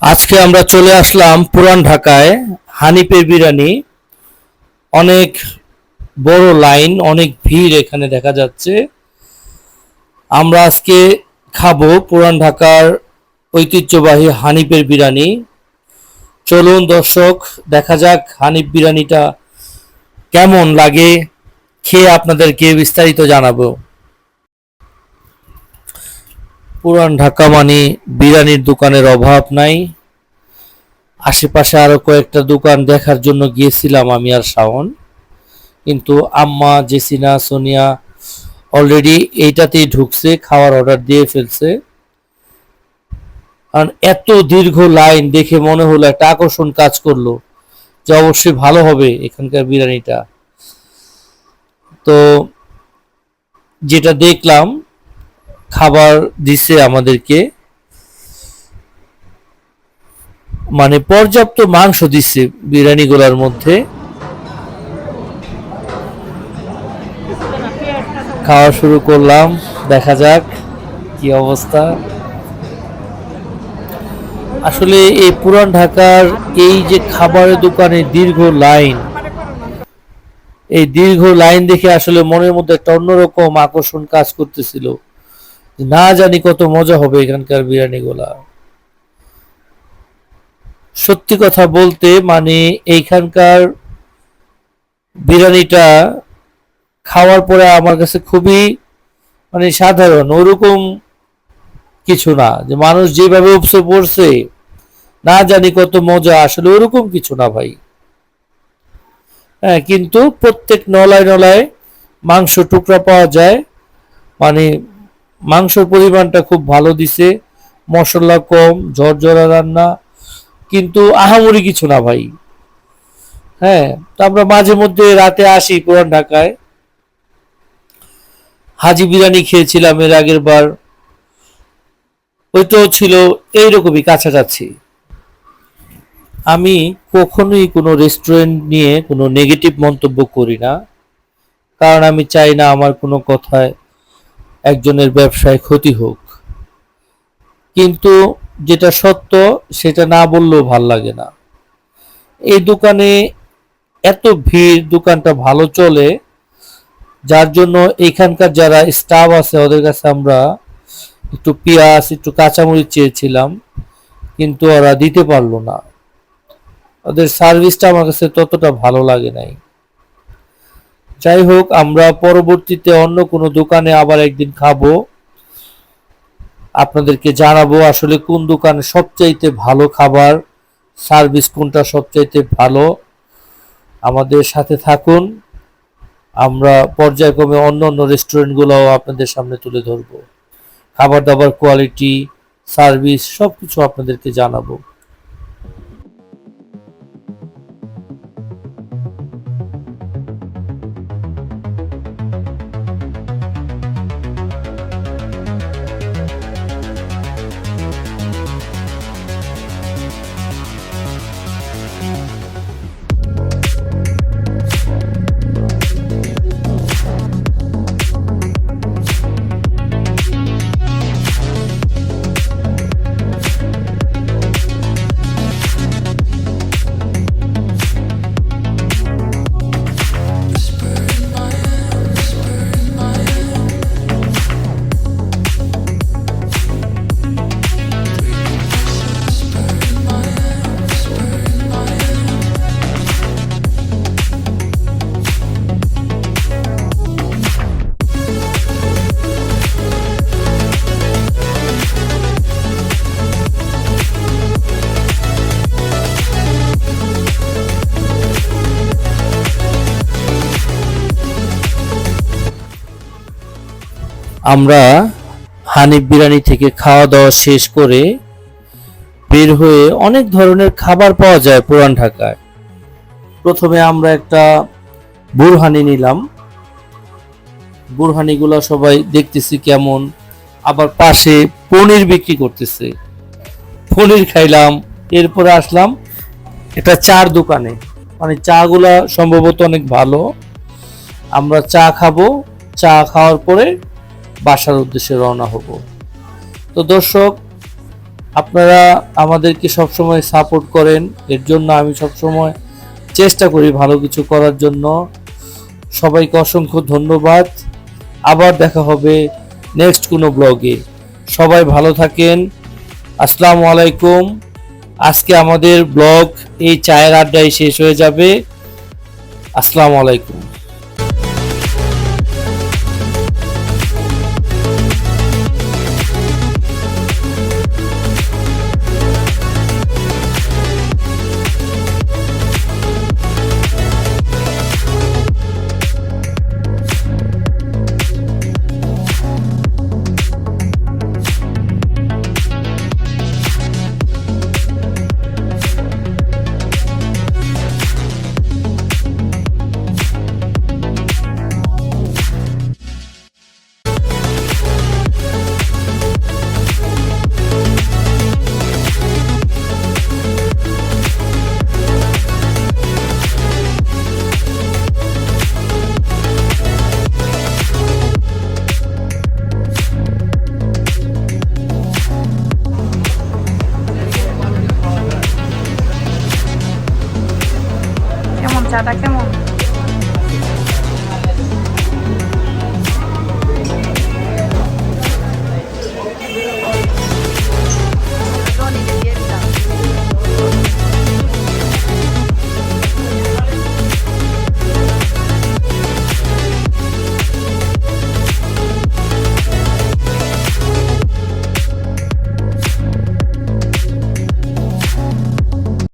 আজকে আমরা চলে আসলাম পুরান ঢাকায় হানিফের বিরিয়ানি। অনেক বড় লাইন, অনেক ভিড় এখানে দেখা যাচ্ছে। আমরা আজকে খাব পুরান ঢাকার ঐতিহ্যবাহী হানিপের বিরিয়ানি। চলুন দর্শক, দেখা যাক হানিফ বিরিয়ানিটা কেমন লাগে, খেয়ে আপনাদেরকে বিস্তারিত জানাব। পুরান ঢাকা মানে বিরিয়ানির দোকানের অভাব নাই। আশেপাশে আরও কয়েকটা দোকান দেখার জন্য গিয়েছিলাম আমি আর শাওন। কিন্তু আম্মা, জেসিনা, সোনিয়া অলরেডি এইটাতেই ঢুকছে, খাওয়ার অর্ডার দিয়ে ফেলছে। কারণ এত দীর্ঘ লাইন দেখে মনে হলো একটা আকর্ষণ কাজ করল যে অবশ্যই ভালো হবে এখানকার বিরিয়ানিটা। তো যেটা দেখলাম খাবার দিছে আমাদেরকে। মানে পর্যাপ্ত মাংস দিচ্ছে বিরিয়ানি গুলার মধ্যে। খাওয়া শুরু করলাম, দেখা যাক কি অবস্থা। আসলে এই পুরান ঢাকার এই যে খাবারের দোকানে দীর্ঘ লাইন, এই দীর্ঘ লাইন দেখে আসলে মনের মধ্যে একটা অন্যরকম আকর্ষণ কাজ করতেছিল। না জানি কত মজা হবে এখানকার বিরিয়ানি গুলা সত্যি কথা বলতে মানে এইখানকার বিরিয়ানিটা খাওয়ার পরে আমার কাছে খুবই মানে সাধারণ, ওরকম কিছু না। যে মানুষ যেভাবে উপসে পড়ছে, না জানি কত মজা, আসলে ওরকম কিছু না ভাই। হ্যাঁ কিন্তু প্রত্যেক নলায় নলায় মাংস টুকরা পাওয়া যায়। মানে মাংসর পরিমাণটা খুব ভালো দিছে, মশলা কম, ঝরঝরা রান্না, কিন্তু আহামরি কিছু না ভাই। হ্যাঁ তো আমরা মাঝে মধ্যে রাতে আসি পুরান ঢাকায়। হাজি বিরিয়ানি খেয়েছিলাম এর আগের বার। ওইটাও ছিল এইরকমই কাছাকাছি। আমি কখনোই কোনো রেস্টুরেন্ট নিয়ে কোনো নেগেটিভ মন্তব্য করি না, কারণ আমি চাই না আমার কোনো কথায় একজনের ব্যবসায় ক্ষতি হোক। কিন্তু যেটা সত্য, সেটা না বললেও ভালো লাগে না। এই দোকানে এত ভিড়, দোকানটা ভালো চলে, যার জন্য এখানকার যারা স্টাফ আছে, ওদের কাছে আমরা একটু পেঁয়াজ, একটু কাঁচামরিচ চেয়েছিলাম, কিন্তু ওরা দিতে পারল না। ওদের সার্ভিসটা আমার কাছে ততটা ভালো লাগে নাই। যাই হোক, আমরা পরবর্তীতে অন্য কোনো দোকানে আবার একদিন খাব। আপনাদেরকে জানাব আসলে কোন দোকানে সবচাইতে ভালো খাবার, সার্ভিস কোনটা সবচাইতে ভালো। আমাদের সাথে থাকুন, আমরা পর্যায়ক্রমে অন্য অন্য রেস্টুরেন্টগুলোও আপনাদের সামনে তুলে ধরবো। খাবার দাবার কোয়ালিটি সার্ভিস সব কিছু আপনাদেরকে জানাব। আমরা হানিফ বিরিয়ানি থেকে খাওয়া দাওয়া শেষ করে বের হয়ে অনেক ধরনের খাবার পাওয়া যায় পুরান ঢাকায়। প্রথমে আমরা একটা বুরহানি নিলাম। বুরহানিগুলো সবাই দেখতেছি কেমন। আবার পাশে পনির বিক্রি করতেছে। পনির খাইলাম, এরপরে আসলাম এটা চার দোকানে। মানে চাগুলা সম্ভবত অনেক ভালো। আমরা চা খাব, চা খাওয়ার পরে বাসার উদ্দেশ্যে রওনা হব। তো দর্শক, আপনারা আমাদেরকে সবসময় সাপোর্ট করেন। এর জন্য আমি সবসময় চেষ্টা করি ভালো কিছু করার জন্য। সবাইকে অসংখ্য ধন্যবাদ। আবার দেখা হবে নেক্সট কোনো ব্লগে। সবাই ভালো থাকেন। আসসালামু আলাইকুম। আজকে আমাদের ব্লগ এই চায়ের আড্ডায় শেষ হয়ে যাবে। আসসালামু আলাইকুম।